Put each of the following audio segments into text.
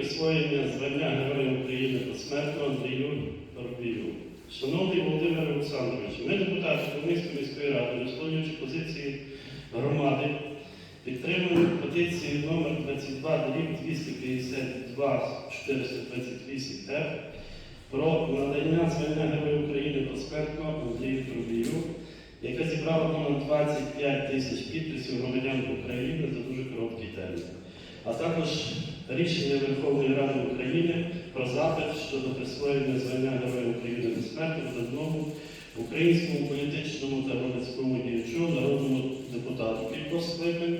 Присвоєння звання Героя України посмертно Андрію Торбію. Шановний Володимир Олександрович, ми, депутати Хмельницької міської ради, висловлюючи позиції громади, підтримуємо петицію номер 22 252 428 Ф про надання звання Героя України посмертно Андрію Торбію, яка зібрала понад 25 тисяч підписів громадян України за дуже короткий термін а також рішення Верховної Ради України про запит щодо присвоєння звання Героя України безсмертно одному українському політичному та громадському діячу, народному депутату кількох скликань,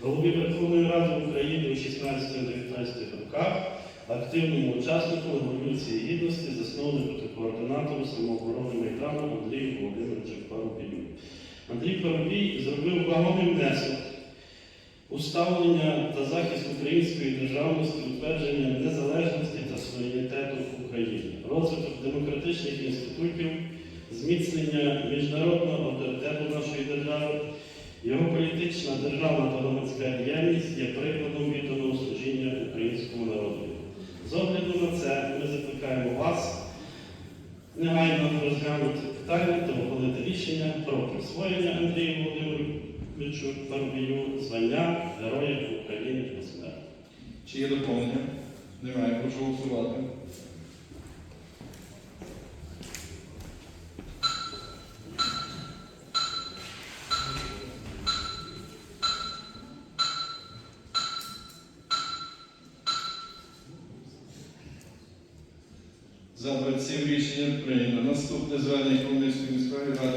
голові Верховної Ради України у 16-19 роках, активному учаснику Революції Гідності, засновнику та координатору самооборони Майдану Андрію Володимировичу Парубію. Андрій Парубій зробив вагомий внесок у ставлення та захист української державності, утвердження незалежності та суверенітету України, розвиток демократичних інститутів, зміцнення міжнародного авторитету нашої держави, його політична, державна та громадська діяльність є прикладом відданого служіння українському народу. З огляду на це ми закликаємо вас негайно розглянути питання та ухвалити рішення про присвоєння Андрію Володимировичу Парубію звання Героя України посмертно. Чи є доповнення? Немає. Прошу голосувати. За 27 рішення прийнято. Наступне звернення Хмельницької міської ради.